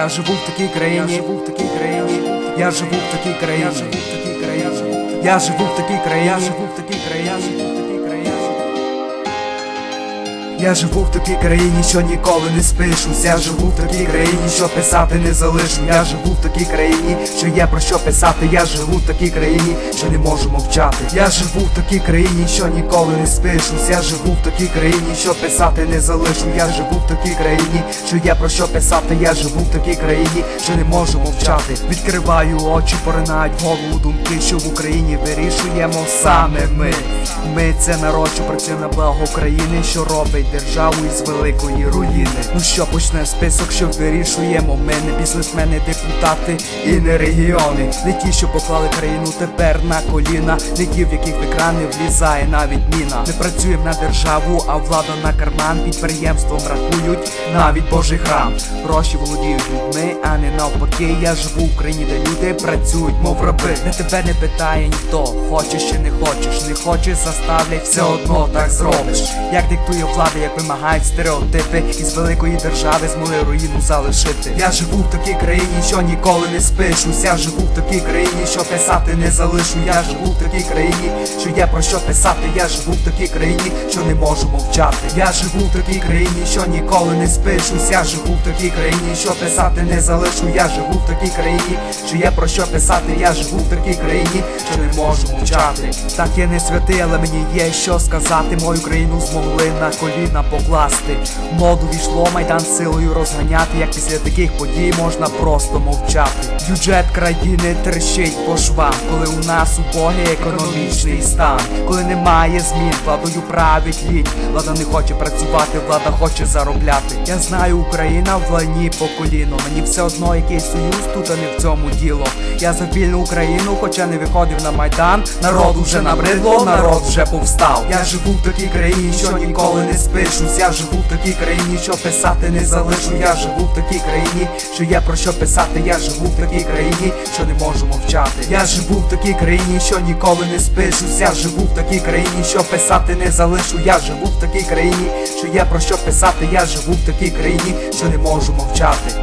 Я живу в такій країні, я живу в такій країні, я живу в такій країні, я живу в такій країні, я живу в такій країні, я живу в такій країні, Я живу в такій країні, що ніколи не спишусь. Я живу в такій країні, що писати не залишу. Я живу в такій країні, що є про що писати. Я живу в такій країні, що не можу мовчати. Я живу в такій країні, що ніколи не спишусь. Я живу в такій країні, що писати не залишу. Я живу в такій країні, що є про що писати. Я живу в такій країні, що не можу мовчати. Відкриваю очі, поринають голову думки, що в Україні вирішуємо саме ми. Ми це народ, що працює на благо України, що робить державу із великої руїни. Ну що почне список, що вирішуємо ми не бізнесмени, депутати і не регіони. Не ті, що поклали країну тепер на коліна, не ті, в яких в екрани влізає навіть міна. Не працюємо на державу, а влада на карман. Підприємством рахують навіть Божий храм. Гроші володіють людьми, а не навпаки. Я живу в Україні, де люди працюють, мов раби. Де тебе не питає ніхто, хочеш чи не хочеш, не хочеш, заставлять, все одно так зробиш. Як диктує влада, як вимагають стереотипи із великої держави змогли руїну залишити. Я живу в такій країні, що ніколи не спишусь. Я живу в такій країні, що писати не залишу. Я живу в такій країні, що є про що писати. Я живу в такій країні, що не можу мовчати. Я живу в такій країні, що ніколи не спишусь. Я живу в такій країні, що писати не залишу. Я живу в такій країні, що є про що писати. Я живу в такій країні, що не можу мовчати. Так я не святий, але мені є що сказати. Мою країну змогли на коліна покласти. Моду війшло майдан силою розганяти. Як після таких подій можна просто мовчати. Бюджет країни трещить по швам, коли у нас убогий економічний стан, коли немає змін, владою править лінь. Влада не хоче працювати, влада хоче заробляти. Я знаю, Україна в лайні по коліно. Мені все одно який союз тут, а не в цьому діло. Я за вільну Україну, хоча не виходив на майдан. Народу вже набридло, народ вже повстав. Я живу в такій країні, що ніколи не спишусь. Я живу в такій країні, що писати не залишу. Я живу в такій країні, що є про що писати. Я живу в такій країні, що не можу мовчати. Я живу в такій країні, що ніколи не спишусь. Я живу в такій країні, що писати не залишу. Я живу в такій країні, що є про що писати. Я живу в такій країні, що не можу мовчати.